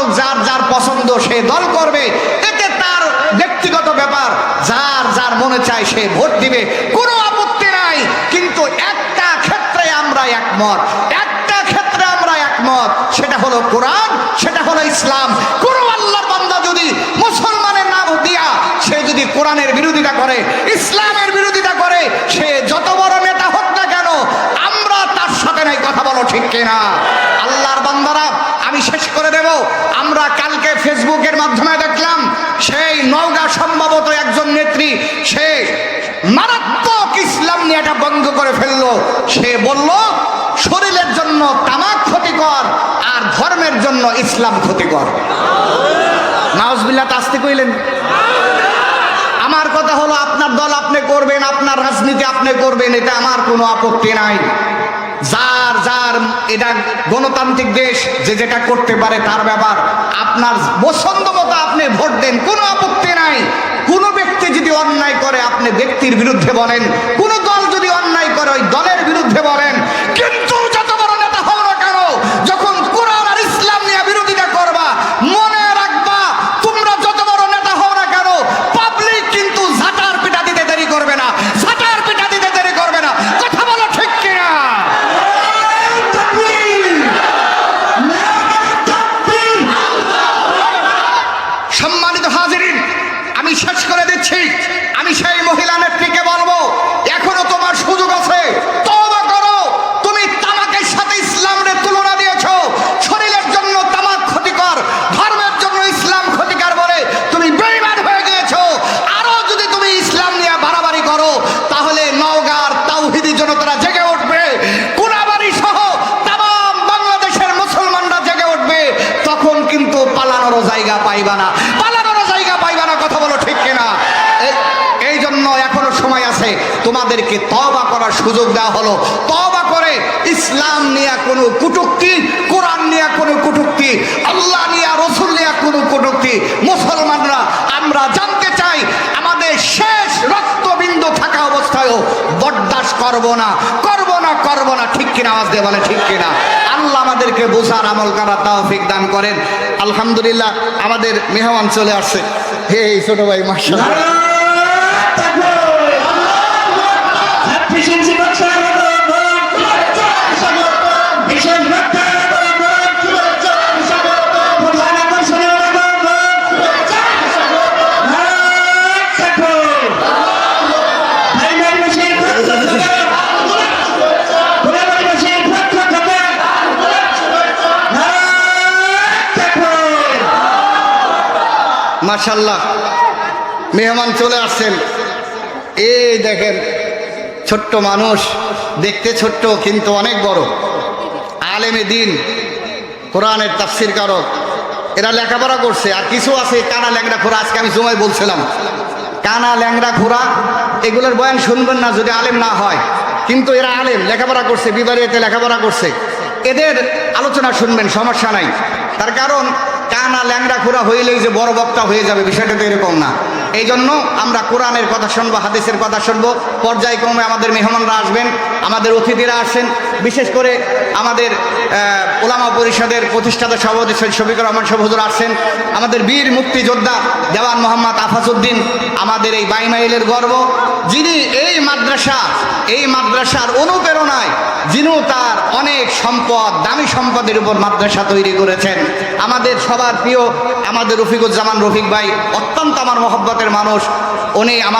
করুক যার যার পছন্দ সে দল করবে। এতে তার ব্যক্তিগত ব্যাপার। যার যার মনে চায় সে ভোট দিবে। কোনো আপত্তি নাই। কিন্তু একটা ক্ষেত্রে আমরা একমত। একটা ক্ষেত্রে আমরা একমত। সেটা হলো কোরআন, সেটা হলো ইসলাম। কোনো আল্লাহর বান্দা যদি মুসলমানের নাম দিয়া সে যদি কোরআনের বিরোধিতা করে, ইসলামের বিরোধিতা করে, সে যত বড় নেতা হোক না কেন, আমরা তার সাথে নাই। কথা বলো ঠিক কিনা আল্লাহর বান্দারা আমি শেষ করে দেব আমরা কালকে ফেসবুকের মাধ্যমে দেখলাম সেই নওগাঁ সম্ভবত একজন নেত্রী সে মারাত্মক ইসলাম নিয়ে এটা বন্ধ করে ফেলল। সে বলল, শরীরের জন্য তামাক ক্ষতিকর আর ধর্মের জন্য ইসলাম ক্ষতিকর। নাউজবিল্লাহ আসতে কইলেন আমার কথা হলো, আপনার দল আপনি করবেন, আপনার রাজনীতি আপনি করবেন, এটা আমার কোনো আপত্তি নাই। যার যার, এটা গণতান্ত্রিক দেশ, যে যেটা করতে পারে তার ব্যাপার। আপনার পছন্দ মতো আপনি ভোট দেন, কোনো আপত্তি নাই। কোনো ব্যক্তি যদি অন্যায় করে, আপনি ব্যক্তির বিরুদ্ধে বলেন, কোনো দল যদি অন্যায় করে ওই দলের বিরুদ্ধে বলেন কিন্তু যত বড় নেতা হও না কেন যখন কোরআন আর ইসলাম নিয়ে বিরোধিতা করবা মনে রাখবা তোমরা যত বড় নেতা হও না কেন পাবলিক কিন্তু ঝাঁটার পিটা দিতে দেরি করবে না ঝাঁটার পিটা দিতে দেরি করবে না কথা বলো ঠিক কিনা সম্মানিত হাজিরিন আমি শেষ করে দিচ্ছি। আমি সেই মহিলা নেত্রীকে বলব এখনও তোমার সুযোগ আছে তওবা করো তুমি তামাকের সাথে ইসলামের তুলনা দিয়েছ শরীরের জন্য তামাক ক্ষতিকর ধর্মের জন্য ইসলাম ক্ষতিকর বলে তুমি বেইমান হয়ে গিয়েছো আরও যদি তুমি ইসলাম নিয়ে বাড়াবাড়ি করো তাহলে নওগাঁর তাওহিদি জনতারা জেগে উঠবে কোনাবাড়ি সহ তাম বাংলাদেশের মুসলমানরা জেগে উঠবে তখন কিন্তু পালানোরও জায়গা পাইবা না পালানোরও জায়গা পাইবা না কথা বলো ঠিক কিনা এ- এই জন্য এখনও সময় আছে তোমাদেরকে তবা করার সুযোগ দেওয়া হলো। তবা করে ইসলাম নিয়ে কোনো কুটুক্তি, কোরআন নিয়ে কোনো কুটুক্তি, আল্লাহ নিয়ে, রসুল নিয়ে কোনো কুটুক্তি। মুসলমানরা, আমরা জানতে চাই, আমাদের শেষ রক্তবিন্দু থাকা অবস্থায়ও বরদাস্ত করব না করব না করব না। ঠিক কিনা আওয়াজ দিয়ে ঠিক কিনা? আল্লাহ আমাদেরকে বোঝার আমল করার তৌফিক দান করেন। আলহামদুলিল্লাহ, আমাদের মেহমান চলে আসছে। হে ছোট ভাই মার্শাল মার্শাল্লাহ মেহমান চলে আসছেন। এই দেখেন, ছোট্ট মানুষ, দেখতে ছোট্ট কিন্তু অনেক বড়। আলেমে দিন, কোরআনের তাফসির কারক এরা লেখাপড়া করছে, আর কিছু আছে, কানা ল্যাংড়া খোরা, আজকে আমি সময় বলছিলাম। কানা ল্যাংড়া খোরা, এগুলোর বয়ান শুনবেন না যদি আলেম না হয়। কিন্তু এরা আলেম, লেখাপড়া করছে বিবারিয়াতে লেখাপড়া করছে। এদের আলোচনা শুনবেন, সমস্যা নাই। তার কারণ কানা ল্যাংড়া খোরা হইলেই যে বড় বক্তা হয়ে যাবে, বিষয়টা তো এরকম না। এই জন্য আমরা কোরআনের কথা শুনব, হাদিসের কথা শুনব। পর্যায়ক্রমে আমাদের মেহমানরা আসবেন। আমাদের অতিথিরা আসেন। বিশেষ করে আমাদের ওলামা পরিষদের প্রতিষ্ঠাতা সভাপতি সৈয়দ শফিকুর রহমান সবহুজুর আসছেন আমাদের বীর মুক্তিযোদ্ধা দেওয়ান মোহাম্মদ আফাসুদ্দিন আমাদের এই বাইমাইলের গর্ব। যিনি এই মাদ্রাসা, এই মাদ্রাসার অনুপ্রেরণায় যিনি তার অনেক সম্পদ, দামি সম্পদের উপর মাদ্রাসা তৈরি করেছেন। আমাদের সবার প্রিয় আমাদের রফিকুজ্জামান রফিক ভাই, অত্যন্ত আমার মহব্বতের মানুষ। উনি আমাদের